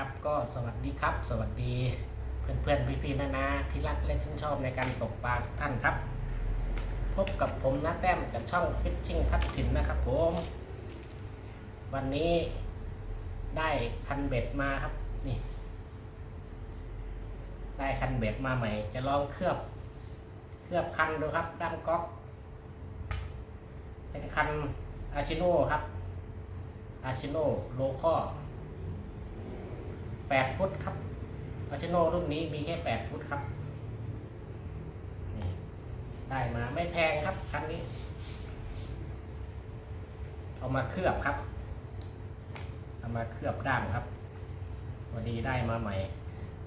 ครับ ก็สวัสดีครับ สวัสดีเพื่อนเพื่อนพี่พี่ๆนานาที่รักและชื่นชอบในการตกปลาทุกท่านครับ พบกับผมนะแต้มจากช่องฟิชชิ่งพัดถิ่นนะครับผม วันนี้ได้คันเบ็ดมาครับนี่ ได้คันเบ็ดมาใหม่ จะลองเคลือบ เคลือบคันดูครับด้ามก๊อก เป็นคันอาชิโน่ครับอาชิโน่โลคอ 8 ฟุตครับอาชิโน่รุ่นนี้มีแค่ 8 ฟุตครับนี่ได้มาไม่แพงครับคันนี้ เอามาเคลือบครับ เอามาเคลือบด้ามครับวันนี้ได้มาใหม่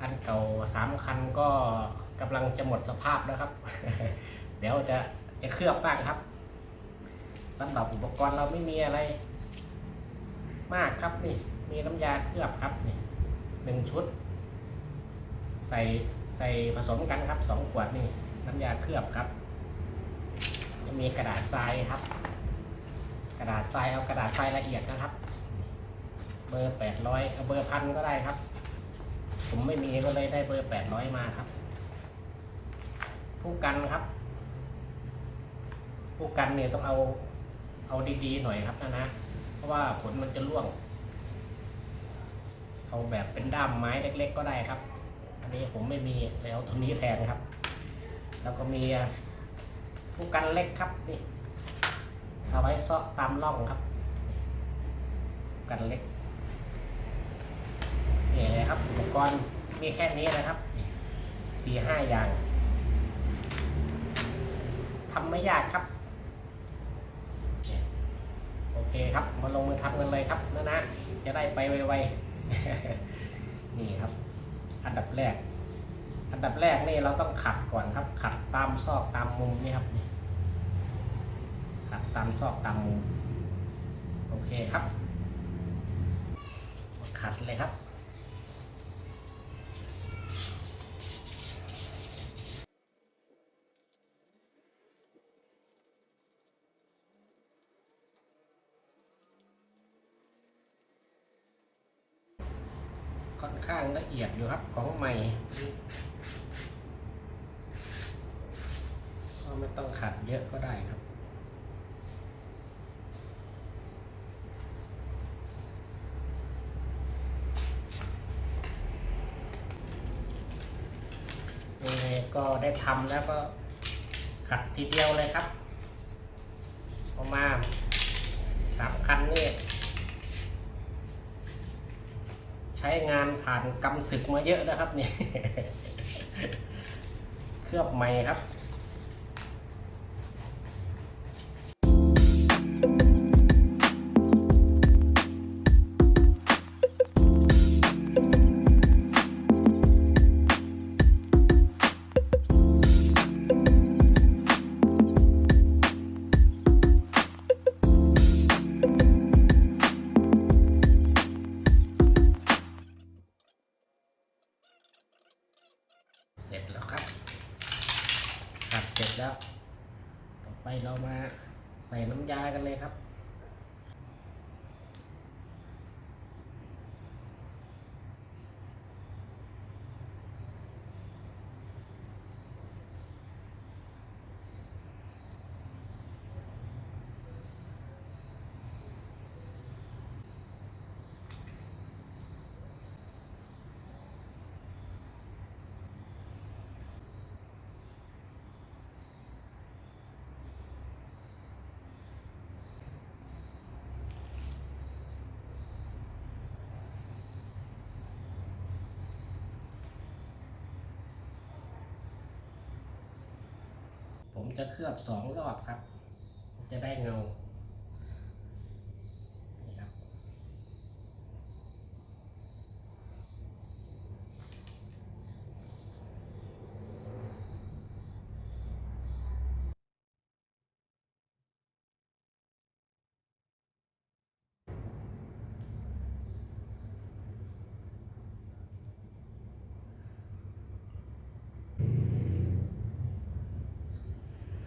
อันเก่าสามคันก็กำลังจะหมดสภาพแล้วครับ เดี๋ยวจะจะเคลือบบ้างครับสำหรับอุปกรณ์เราไม่มีอะไร มากครับนี่ มีน้ำยาเคลือบครับนี่ หนึ่งชุด ใส่ใส่ผสมกันครับสองขวดนี่น้ำยาเคลือบครับจะมีกระดาษทรายครับ กระดาษทรายเอากระดาษทรายละเอียดนะครับ เบอร์แปดร้อยเอาเบอร์พันก็ได้ครับ ผมไม่มีก็เลยได้เบอร์แปดร้อยมาครับ ผู้กันครับ ผู้กันเนี่ยต้องเอาเอาดีๆหน่อยครับนะนะ เพราะว่าขนมันจะร่วง เอาแบบเป็นด้ามไม้เล็ก ๆ ก็ได้ครับ อันนี้ผมไม่มีแล้วตัวนี้แทนครับ แล้วก็มีผู้กันเล็กครับนี่เอาไว้เซาะตามร่องครับ กันเล็กนี่เลยครับอุปกรณ์มีแค่นี้นะครับสี่ห้าอย่างทำไม่ยากครับโอเคครับ มาลงมือทำกันเลยครับนะนะ จะได้ไปไวๆ นี่ครับ อันดับแรก อันดับแรกนี่เราต้องขัดก่อนครับ ขัดตามซอกตามมุมนี่ครับนี่ขัดตามซอกตามมุม โอเคครับ ขัดเลยครับ ค่อนข้างละเอียดอยู่ครับของใหม่ ก็ไม่ต้องขัดเยอะก็ได้ครับนี่ก็ได้ทำแล้วก็ขัดทีเดียวเลยครับออกมาสามคันนี่ ใช้งานผ่านกำศึกมาเยอะนะครับเนี่ยเคลือบใหม่ครับ เสร็จแล้ว ต่อไปเรามาใส่น้ำยากันเลยครับ จะเคลือบสองรอบครับ จะได้เงา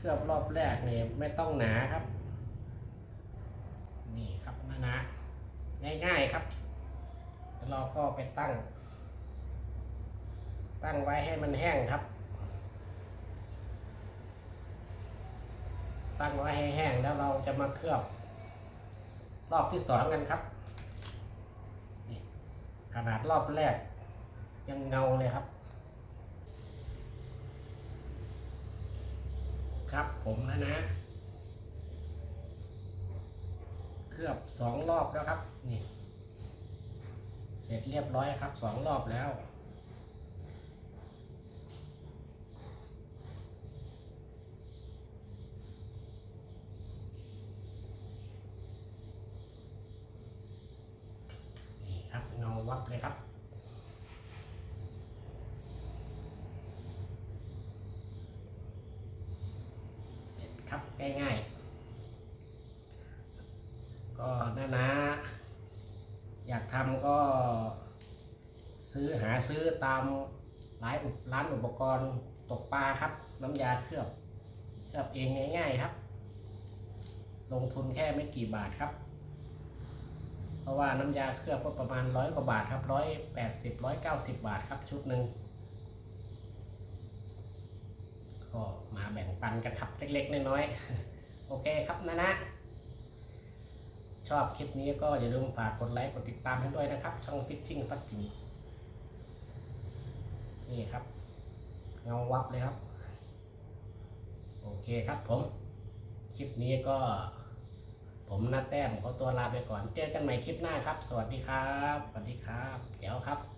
ลือบรอบแรกเนี่ยไม่ต้องหนาครับ นี่ครับนะนะง่ายๆครับแล้วเราก็ไปตั้ง ตั้งไว้ให้มันแห้งครับ ตั้งไว้ให้แห้งแล้วเราจะมาเคลือบรอบที่สองกันครับขนาดรอบแรกยังเงาเลยครับ ครับผมนะนะ เคลือบสองรอบแล้วครับ นี่ เสร็จเรียบร้อยครับสองรอบแล้วนี่ครับเงาวับเลยครับ เสร็จ ครับง่ายๆ ก็นะนะอยากทำก็ซื้อหาซื้อตามร้านอุปร้านอุปกรณ์ตกปลาครับ น้ำยาเคลือบเคลือบเองง่าย ๆครับ ลงทุนแค่ไม่กี่บาทครับ เพราะว่าน้ำยาเคลือบก็ประมาณร้อยกว่าบาทครับร้อยแปดสิบร้อยเก้าสิบบาทครับชุดหนึ่ง ก็มาแบ่งปันกันครับเล็กๆน้อยๆโอเคครับนะนะชอบคลิปนี้ก็อย่าลืมฝากกดไลค์กดติดตามให้ด้วยนะครับ ช่องฟิชชิ่งฟักจิงนี่ครับ เงาวับเลยครับ โอเคครับผม คลิปนี้ก็ ผมนาแต้มขอตัวลาไปก่อน เจอกันใหม่คลิปหน้าครับ สวัสดีครับ สวัสดีครับ เจ้าครับ